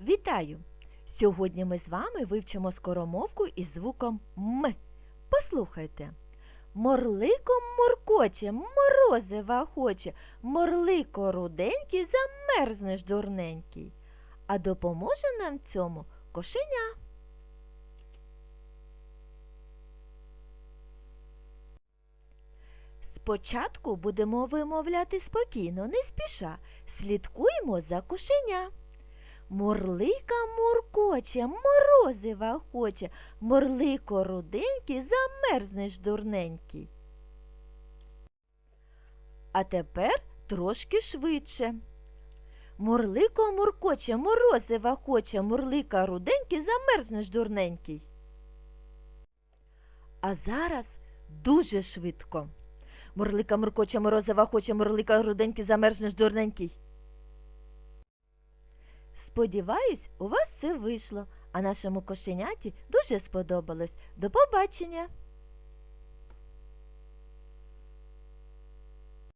Вітаю! Сьогодні ми з вами вивчимо скоромовку із звуком М. Послухайте. Морлико муркоче, морозива хоче, морлико руденький, замерзнеш дурненький. А допоможе нам цьому кошеня. Спочатку будемо вимовляти спокійно, не спіша. Слідкуємо за кошеня. Морлика муркоче, морозива хоче, морлико руденький, замерзнеш дурненький. А тепер трошки швидше. Морлико муркоче, морозива хоче, мурлика руденький, замерзнеш дурненький. А зараз дуже швидко. Морлика муркоче, морозива хоче, мурлика руденький, замерзнеш дурненький. Сподіваюсь, у вас все вийшло, а нашому кошеняті дуже сподобалось. До побачення!